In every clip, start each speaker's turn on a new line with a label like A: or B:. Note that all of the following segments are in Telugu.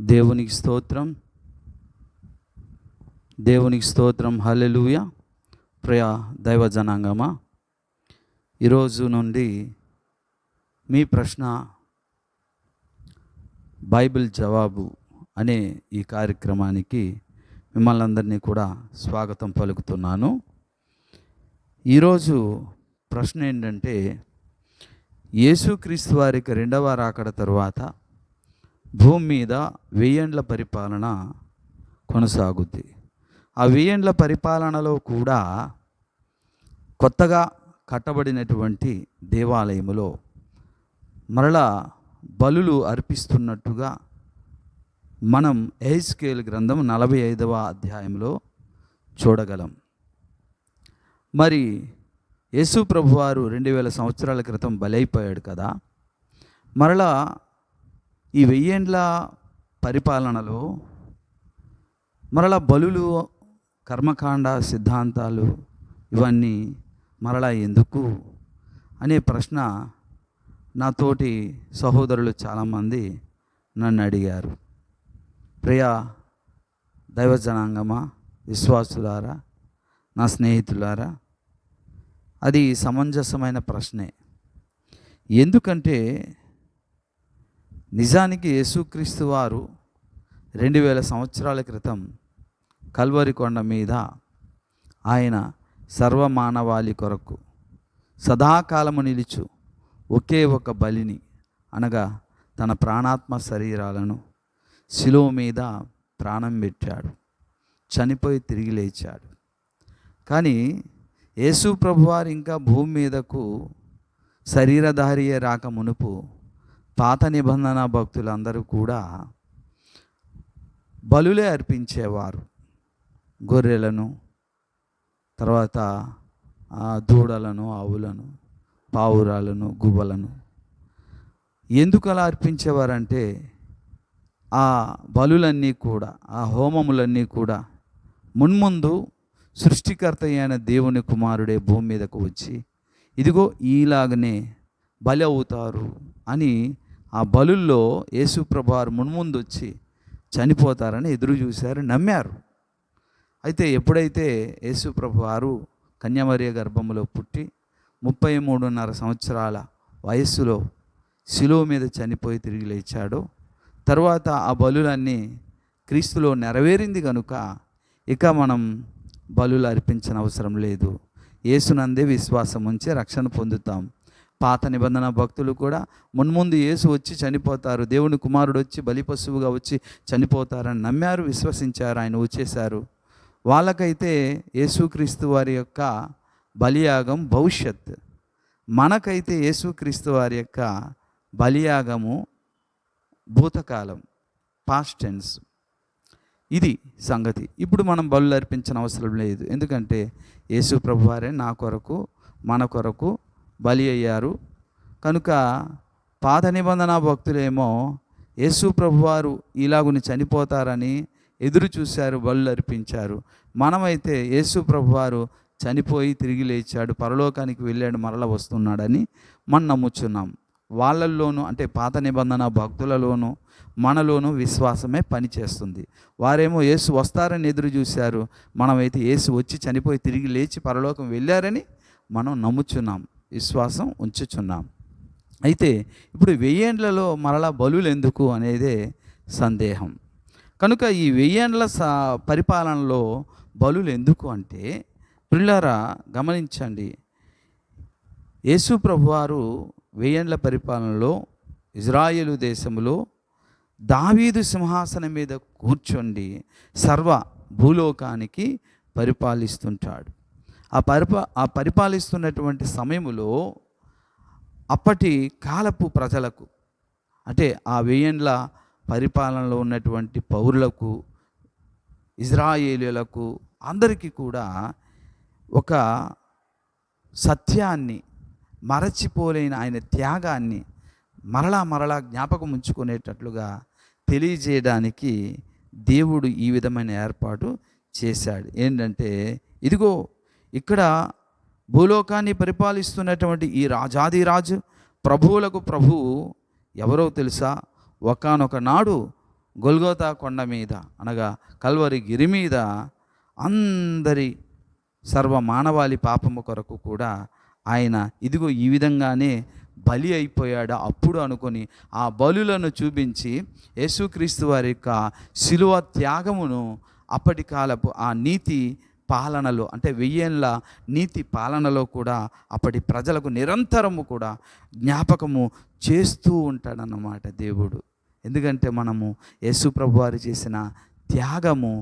A: దేవునికి స్తోత్రం. దేవునికి స్తోత్రం. హలెలుయ ప్రియ దైవ జనాంగమా. ఈరోజు నుండి మీ ప్రశ్న బైబిల్ జవాబు అనే ఈ కార్యక్రమానికి మిమ్మల్ని అందరినీ కూడా స్వాగతం పలుకుతున్నాను. ఈరోజు ప్రశ్న ఏంటంటే యేసుక్రీస్తు వారికి రెండవ రాకడ తరువాత భూమి మీద వెయ్యేండ్ల పరిపాలన కొనసాగుద్ది. ఆ వెయ్యేండ్ల పరిపాలనలో కూడా కొత్తగా కట్టబడినటువంటి దేవాలయములో మరలా బలులు అర్పిస్తున్నట్టుగా మనం ఎయిస్కేల్ గ్రంథం నలభై ఐదవ అధ్యాయంలో చూడగలం. మరి యేసు ప్రభువారు రెండు వేల సంవత్సరాల క్రితం బలైపోయాడు కదా. మరలా ఈ వెయ్యేండ్ల పరిపాలనలో మరలా బలులు కర్మకాండ సిద్ధాంతాలు ఇవన్నీ మరలా ఎందుకు అనే ప్రశ్న నాతోటి సహోదరులు చాలామంది నన్ను అడిగారు. ప్రియ దైవజనాంగమా విశ్వాసులారా నా స్నేహితులారా? అది సమంజసమైన ప్రశ్నే. ఎందుకంటే నిజానికి యేసుక్రీస్తు వారు రెండు వేల సంవత్సరాల క్రితం కల్వరి కొండ మీద ఆయన సర్వమానవాళి కొరకు సదాకాలము నిలుచు ఒకే ఒక బలిని అనగా తన ప్రాణాత్మ శరీరాలను శిలువ మీద ప్రాణం పెట్టాడు. చనిపోయి తిరిగి లేచాడు. కానీ యేసు ప్రభువారు ఇంకా భూమి మీదకు శరీరధారియే రాక మునుపు పాత నిబంధన భక్తులందరూ కూడా బలులే అర్పించేవారు. గొర్రెలను తర్వాత ఆ దూడలను ఆవులను పావురాలను గువ్వలను. ఎందుకు అలా అర్పించేవారంటే ఆ బలులన్నీ కూడా ఆ హోమములన్నీ కూడా మున్ముందు సృష్టికర్త అయిన దేవుని కుమారుడే భూమి మీదకు వచ్చి ఇదిగో ఈలాగనే బలి అవుతారు అని ఆ బలుల్లో యేసుప్రభారు మున్ముందు వచ్చి చనిపోతారని ఎదురు చూశారు నమ్మారు. అయితే ఎప్పుడైతే యేసుప్రభు వారు కన్యామరియ గర్భంలో పుట్టి ముప్పై మూడున్నర సంవత్సరాల వయస్సులో శిలువ మీద చనిపోయి తిరిగి లేచాడో తర్వాత ఆ బలులన్నీ క్రీస్తులో నెరవేరింది కనుక ఇక మనం బలులు అర్పించిన అవసరం లేదు. యేసునందే విశ్వాసం ఉంచి రక్షణ పొందుతాం. పాత నిబంధన భక్తులు కూడా మున్ముందు యేసు వచ్చి చనిపోతారు. దేవుని కుమారుడు వచ్చి బలి పశువుగా వచ్చి చనిపోతారని నమ్మారు విశ్వసించారు ఆయన వచ్చేశారు. వాళ్ళకైతే యేసుక్రీస్తు వారి యొక్క బలియాగం భవిష్యత్. మనకైతే యేసుక్రీస్తు వారి యొక్క బలియాగము భూతకాలం పాస్ట్ టెన్స్ ఇది సంగతి. ఇప్పుడు మనం బలు అర్పించిన అవసరం లేదు. ఎందుకంటే యేసు ప్రభువారే నా కొరకు మన కొరకు బలి అయ్యారు. కనుక పాత నిబంధన భక్తులేమో యేసు ప్రభువారు ఇలాగుని చనిపోతారని ఎదురు చూశారు బలు అర్పించారు. మనమైతే యేసు ప్రభువారు చనిపోయి తిరిగి లేచాడు పరలోకానికి వెళ్ళాడు మరల వస్తున్నాడని మనం నమ్ముచున్నాం. వాళ్ళల్లోనూ అంటే పాత నిబంధన భక్తులలోనూ మనలోనూ విశ్వాసమే పనిచేస్తుంది. వారేమో యేసు వస్తారని ఎదురు చూశారు మనమైతే యేసు వచ్చి చనిపోయి తిరిగి లేచి పరలోకం వెళ్ళారని మనం నమ్ముచున్నాం. విశ్వాసం ఉంచుచున్నాం. అయితే ఇప్పుడు వెయ్యేండ్లలో మరలా బలులు ఎందుకు అనేదే సందేహం. కనుక ఈ వెయ్యేండ్ల సా పరిపాలనలో బలులు ఎందుకు అంటే పిల్లరా గమనించండి. యేసు ప్రభువారు వెయ్యేండ్ల పరిపాలనలో ఇజ్రాయేలు దేశంలో దావీదు సింహాసనం మీద కూర్చోండి సర్వ భూలోకానికి పరిపాలిస్తుంటాడు. ఆ పరిపా ఆ పరిపాలిస్తున్నటువంటి సమయంలో అప్పటి కాలపు ప్రజలకు అంటే ఆ వెయ్యేండ్ల పరిపాలనలో ఉన్నటువంటి పౌరులకు ఇజ్రాయేలీలకు అందరికీ కూడా ఒక సత్యాన్ని మరచిపోలేని ఆయన త్యాగాన్ని మరలా మరలా జ్ఞాపకం ఉంచుకునేటట్లుగా తెలియజేయడానికి దేవుడు ఈ విధమైన ఏర్పాటు చేశాడు. ఏంటంటే ఇదిగో ఇక్కడ భూలోకాన్ని పరిపాలిస్తున్నటువంటి ఈ రాజాదిరాజు ప్రభువులకు ప్రభువు ఎవరో తెలుసా? ఒకనొక నాడు గొల్గోతా కొండ మీద అనగా కల్వరి గిరి మీద అందరి సర్వ మానవాళి పాపము కొరకు కూడా ఆయన ఇదిగో ఈ విధంగానే బలి అయిపోయాడు. అప్పుడు అనుకొని ఆ బలులను చూపించి యేసుక్రీస్తు వారి యొక్క శిలువ త్యాగమును అప్పటి కాలపు ఆ నీతి పాలనలో అంటే వెయ్యేళ్ళ నీతి పాలనలో కూడా అప్పటి ప్రజలకు నిరంతరము కూడా జ్ఞాపకము చేస్తూ ఉంటాడన్నమాట దేవుడు. ఎందుకంటే మనము యేసు ప్రభు వారు చేసిన త్యాగము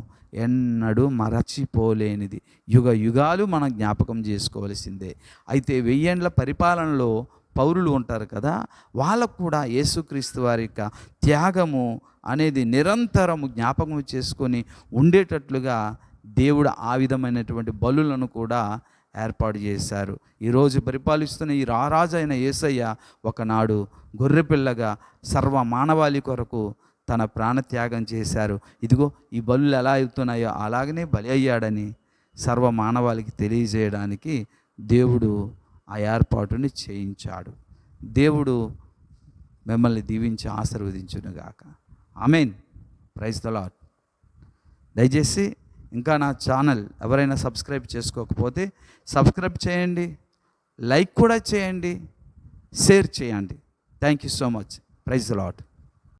A: ఎన్నడూ మరచిపోలేనిది. యుగ యుగాలు మనం జ్ఞాపకం చేసుకోవలసిందే. అయితే వెయ్యేండ్ల పరిపాలనలో పౌరులు ఉంటారు కదా వాళ్ళకు కూడా యేసుక్రీస్తు వారి యొక్క త్యాగము అనేది నిరంతరము జ్ఞాపకం చేసుకొని ఉండేటట్లుగా దేవుడు ఆ విధమైనటువంటి బలులను కూడా ఏర్పాటు చేశారు. ఈరోజు పరిపాలిస్తున్న ఈ రారాజు అయిన యేసయ్య ఒకనాడు గొర్రెపిల్లగా సర్వ మానవాళి కొరకు తన ప్రాణత్యాగం చేశారు. ఇదిగో ఈ బలులు ఎలా అవుతున్నాయో అలాగనే బలి అయ్యాడని సర్వ మానవాళికి తెలియజేయడానికి దేవుడు ఆ ఏర్పాటుని చేయించాడు. దేవుడు మిమ్మల్ని దీవించి ఆశీర్వదించునుగాక. ఆమెన్. ప్రైజ్ ద లాడ్ దయచేసి ఇంకా నా ఛానల్ ఎవరైనా సబ్స్క్రైబ్ చేసుకోకపోతే సబ్స్క్రైబ్ చేయండి లైక్ కూడా చేయండి షేర్ చేయండి. Thank you so much praise the